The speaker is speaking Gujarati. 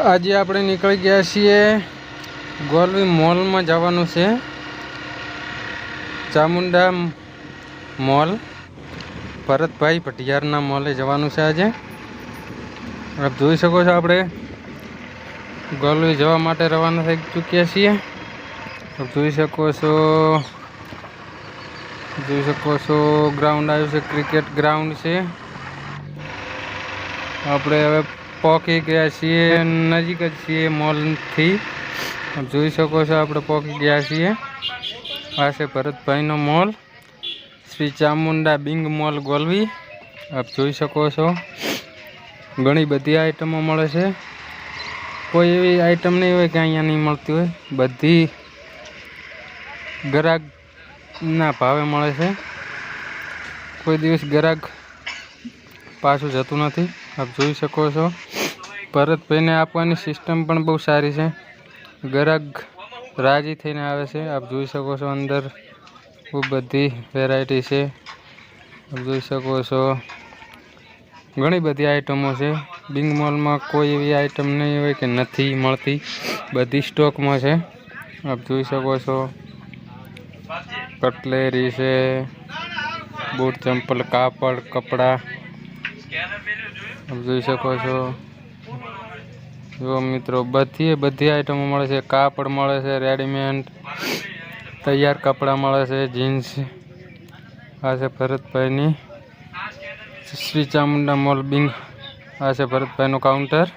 આજે આપણે નીકળી ગયા છીએ ગોલવી મોલમાં જવાનું છે. ચામુંડા મોલ, ભરતભાઈ ભટિયારના મોલે જવાનું છે આજે. આપ જોઈ શકો છો આપણે ગોલવી જવા માટે રવાના થઈ ચૂક્યા છીએ. આપ જોઈ શકો છો, જોઈ શકો છો ગ્રાઉન્ડ આવ્યું છે ક્રિકેટ ગ્રાઉન્ડ છે. આપણે હવે પહોંચી ગયા છીએ, નજીક જ છીએ મોલથી. જોઈ શકો છો આપણે પહોંચી ગયા છીએ. છે ભરતભાઈનો mall. Shri Chamunda Bing mall Golvi. આપ જોઈ શકો છો. ઘણી બધી આઈટમો મળે છે. કોઈ એવી આઈટમ નહીં હોય કે અહીંયા નહીં મળતી હોય. બધી ગ્રાહકના ભાવે મળે છે. કોઈ દિવસ ગ્રાહક પાછું જતું નથી. આપ જોઈ શકો છો. ભરતભાઈને આપવાની સિસ્ટમ પણ બહુ સારી છે. ગ્રાહક રાજી થઈને આવે છે. આપ જોઈ શકો છો અંદર ખૂબ બધી વેરાયટી છે. આપ જોઈ શકો છો ઘણી બધી આઇટમો છે. બિંગ મોલમાં કોઈ એવી આઇટમ નહીં હોય કે નથી મળતી. બધી સ્ટોકમાં છે. આપ જોઈ શકો છો કટલેરી છે, બૂટ ચંપલ, કાપડ, કપડાં. આપ જોઈ શકો છો જો મિત્રો, બધી બધી આઈટમો મળે છે. કાપડ મળે છે રેડીમેડ તૈયાર કપડાં મળે છે જીન્સ આ છે ભરતભાઈની. શ્રી ચામુંડા મોલ બિંગ આ છે ભરતભાઈનું કાઉન્ટર